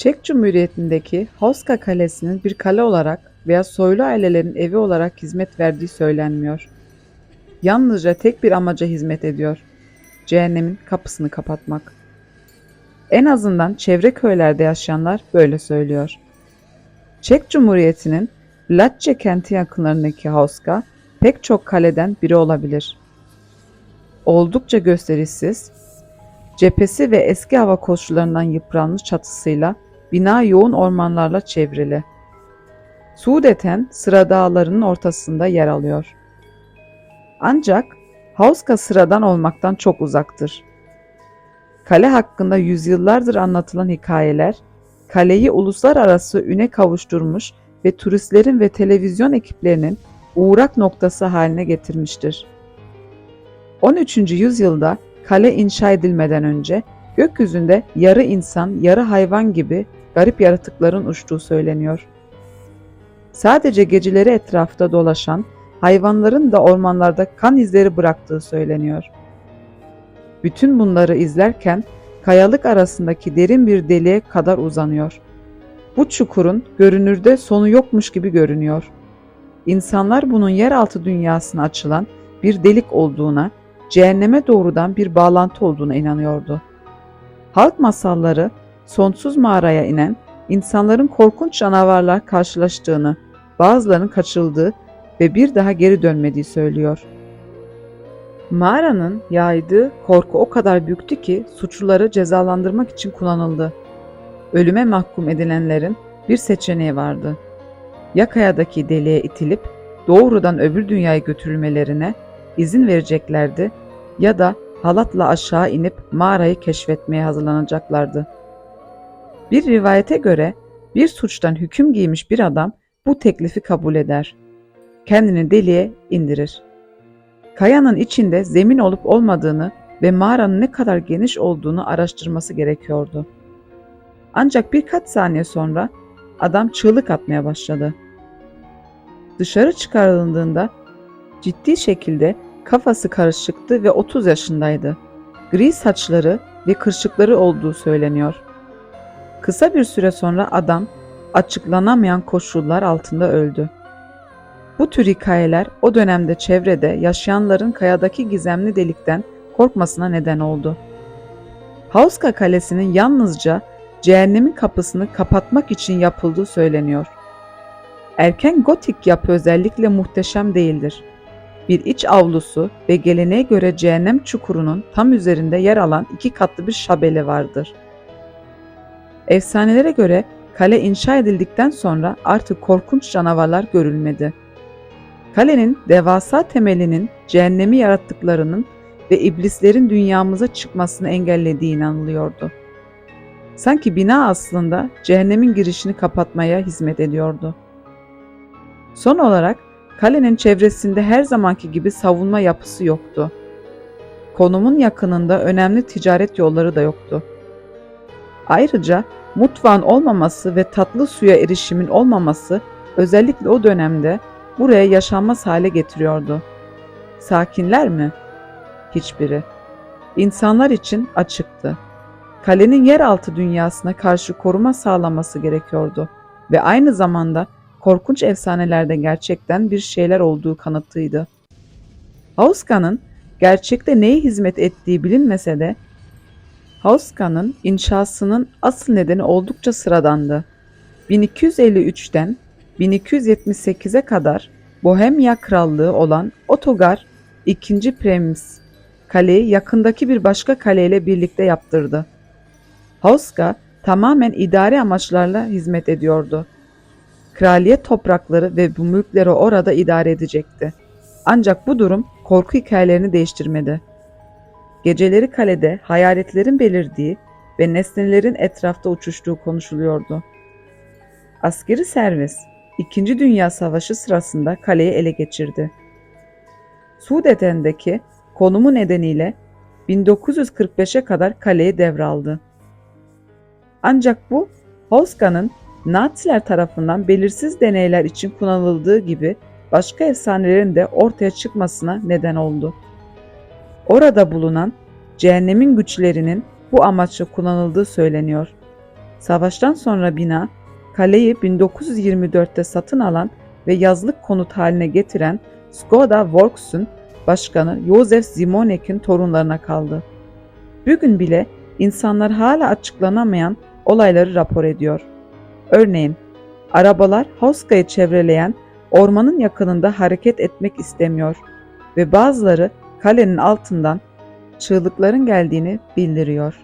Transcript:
Çek Cumhuriyeti'ndeki Hauska Kalesi'nin bir kale olarak veya soylu ailelerin evi olarak hizmet verdiği söylenmiyor. Yalnızca tek bir amaca hizmet ediyor. Cehennemin kapısını kapatmak. En azından çevre köylerde yaşayanlar böyle söylüyor. Çek Cumhuriyeti'nin Latce kenti yakınlarındaki Hauska pek çok kaleden biri olabilir. Oldukça gösterişsiz, cephesi ve eski hava koşullarından yıpranmış çatısıyla bina yoğun ormanlarla çevrili. Suudeten sıra dağlarının ortasında yer alıyor. Ancak Hauska sıradan olmaktan çok uzaktır. Kale hakkında yüzyıllardır anlatılan hikayeler, kaleyi uluslararası üne kavuşturmuş ve turistlerin ve televizyon ekiplerinin uğrak noktası haline getirmiştir. 13. yüzyılda kale inşa edilmeden önce gökyüzünde yarı insan, yarı hayvan gibi garip yaratıkların uçtuğu söyleniyor. Sadece geceleri etrafta dolaşan hayvanların da ormanlarda kan izleri bıraktığı söyleniyor. Bütün bunları izlerken kayalık arasındaki derin bir deliğe kadar uzanıyor. Bu çukurun görünürde sonu yokmuş gibi görünüyor. İnsanlar bunun yeraltı dünyasına açılan bir delik olduğuna, cehenneme doğrudan bir bağlantı olduğuna inanıyordu. Halk masalları sonsuz mağaraya inen insanların korkunç canavarlar karşılaştığını, bazılarının kaçıldığı ve bir daha geri dönmediği söylüyor. Mağaranın yaydığı korku o kadar büyüktü ki suçluları cezalandırmak için kullanıldı. Ölüme mahkum edilenlerin bir seçeneği vardı. Ya kayadaki deliğe itilip doğrudan öbür dünyaya götürülmelerine izin vereceklerdi ya da halatla aşağı inip mağarayı keşfetmeye hazırlanacaklardı. Bir rivayete göre bir suçtan hüküm giymiş bir adam bu teklifi kabul eder. Kendini deliğe indirir. Kayanın içinde zemin olup olmadığını ve mağaranın ne kadar geniş olduğunu araştırması gerekiyordu. Ancak birkaç saniye sonra adam çığlık atmaya başladı. Dışarı çıkarıldığında ciddi şekilde kafası karışıktı ve 30 yaşındaydı. Gri saçları ve kırışıkları olduğu söyleniyor. Kısa bir süre sonra adam açıklanamayan koşullar altında öldü. Bu tür hikayeler o dönemde çevrede yaşayanların kayadaki gizemli delikten korkmasına neden oldu. Hauska Kalesi'nin yalnızca cehennemin kapısını kapatmak için yapıldığı söyleniyor. Erken gotik yapı özellikle muhteşem değildir. Bir iç avlusu ve geleneğe göre cehennem çukurunun tam üzerinde yer alan iki katlı bir şabele vardır. Efsanelere göre kale inşa edildikten sonra artık korkunç canavarlar görülmedi. Kalenin devasa temelinin cehennemi yarattıklarının ve iblislerin dünyamıza çıkmasını engellediği inanılıyordu. Sanki bina aslında cehennemin girişini kapatmaya hizmet ediyordu. Son olarak kalenin çevresinde her zamanki gibi savunma yapısı yoktu. Konumun yakınında önemli ticaret yolları da yoktu. Ayrıca mutfağın olmaması ve tatlı suya erişimin olmaması özellikle o dönemde buraya yaşanmaz hale getiriyordu. Sakinler mi? Hiçbiri. İnsanlar için açıktı. Kalenin yeraltı dünyasına karşı koruma sağlaması gerekiyordu ve aynı zamanda korkunç efsanelerde gerçekten bir şeyler olduğu kanıtıydı. Hauska'nın gerçekte neye hizmet ettiği bilinmese de Hauska'nın inşasının asıl nedeni oldukça sıradandı. 1253'ten 1278'e kadar Bohemya Krallığı olan Otogar II. Prems kaleyi yakındaki bir başka kaleyle birlikte yaptırdı. Hauska tamamen idari amaçlarla hizmet ediyordu. Kraliyet toprakları ve bu mülkleri orada idare edecekti. Ancak bu durum korku hikayelerini değiştirmedi. Geceleri kalede hayaletlerin belirdiği ve nesnelerin etrafta uçuştuğu konuşuluyordu. Askeri servis İkinci Dünya Savaşı sırasında kaleyi ele geçirdi. Sudeten'deki konumu nedeniyle 1945'e kadar kaleyi devraldı. Ancak bu Holska'nın Naziler tarafından belirsiz deneyler için kullanıldığı gibi başka efsanelerin de ortaya çıkmasına neden oldu. Orada bulunan cehennemin güçlerinin bu amaçla kullanıldığı söyleniyor. Savaştan sonra bina, kaleyi 1924'te satın alan ve yazlık konut haline getiren Skoda Works'un başkanı Josef Zimonek'in torunlarına kaldı. Bugün bile insanlar hala açıklanamayan olayları rapor ediyor. Örneğin, arabalar Hauska'yı çevreleyen ormanın yakınında hareket etmek istemiyor ve bazıları kalenin altından çığlıkların geldiğini bildiriyor.